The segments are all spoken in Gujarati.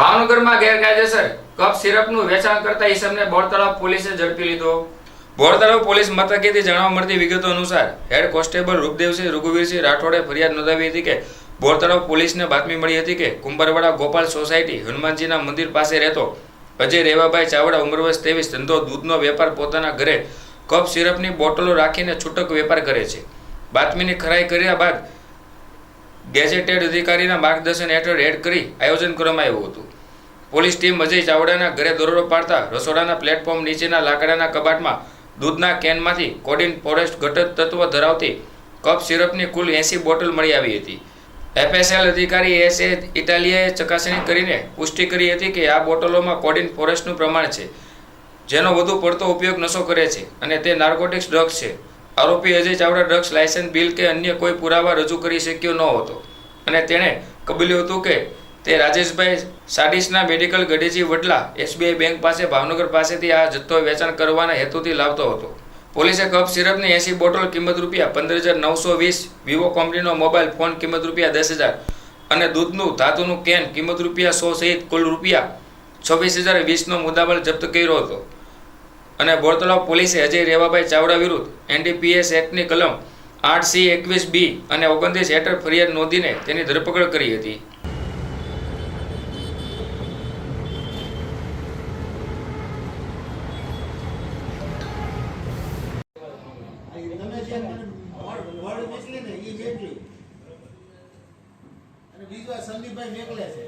ભાવનગરમાં ગેરકાયદેસર કપ સિરપનું વેચાણ કરતા ઈસમને બોરતળાવ પોલીસે ઝડપી લીધો. બોરતળાવ પોલીસ મથકેથી જાણવા મળતી વિગતો અનુસાર હેડ કોન્સ્ટેબલ રૂપદેવસિંહ રઘુવીરસિંહ રાઠોડે ફરિયાદ નોંધાવી હતી કે બોરતળાવ પોલીસને બાતમી મળી હતી કે કુંભારવાડા ગોપાલ સોસાયટી હનુમાનજીના મંદિર પાસે રહેતો અજય રેવાભાઈ ચાવડા ઉંમર ત્રેવીસ, ધંધો, દૂધનો વેપાર પોતાના ઘરે કપ સિરપની બોટલો રાખીને છૂટક વેપાર કરે છે. બાતમીની ખરાઈ કર્યા બાદ ગેઝેટેડ અધિકારીના માર્ગદર્શન હેઠળ રેડ કરી આયોજન કરવામાં આવ્યું હતું. પોલીસ ટીમ અજય ચાવડાના ઘરે દરોડો પાડતા રસોડાના પ્લેટફોર્મ નીચેના લાકડાના કબાટમાં દૂધના કેનમાંથી કોડિન ફોરેસ્ટ ઘટક તત્વ ધરાવતી કપ સિરપની કુલ એંસી બોટલ મળી આવી હતી. એફએસએલ અધિકારી એસ એ ઇટાલિયાએ ચકાસણી કરીને પુષ્ટિ કરી હતી કે આ બોટલોમાં કોડિન ફોરેસ્ટનું પ્રમાણ છે. જેનો વધુ પડતો ઉપયોગ નશો કરે છે અને તે નાર્કોટિક્સ ડ્રગ્સ છે. આરોપી Ajay Chavda drugs license bill કે અન્ય કોઈ પુરાવા રજૂ કરી શક્યો ન હતો. અને તેણે કબૂલ્યું હતું કે તે રાજેશભાઈ સાડીસના મેડિકલ ગઢેજી વડલા એસબીઆઈ બેંક પાસે ભાવનગર પાસેથી આ જથ્થો વેચાણ કરવાના હેતુથી લાવતો હતો. પોલીસે કપ સિરપની એસી બોટલ કિંમત રૂપિયા પંદર હજાર નવસો વીસ વિવો કંપનીનો મોબાઈલ ફોન કિંમત રૂપિયા દસ હજાર અને દૂધનું, ધાતુનું કેન કિંમત રૂપિયા સો સહિત કુલ રૂપિયા છવ્વીસ હજાર વીસનો મુદ્દામાલ જપ્ત કર્યો હતો. અને બોરતળાવ પોલીસે અજય રેવાભાઈ ચાવડા વિરુદ્ધ એનડીપીએસ એક્ટની કલમ આઠ સી એકવીસ બી અને ઓગણત્રીસ હેઠળ ફરિયાદ નોંધીને તેની ધરપકડ કરી હતી. બીજું આ સંદીપભાઈ મેકલે છે.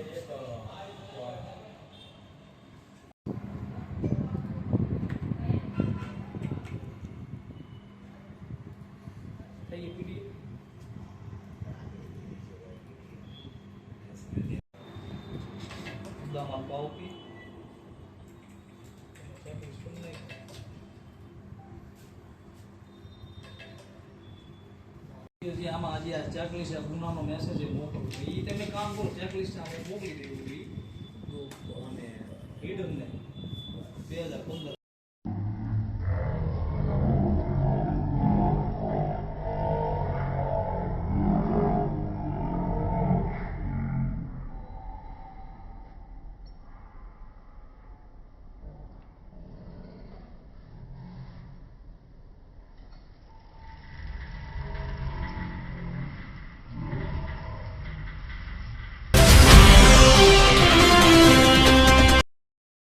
ગુનાનો મેસેજ એ મોકલું એ તમે કામ કરો ચેકલિસ્ટ આપણે મોકલી દેવું એ અને હિડન ને બે હજાર પંદર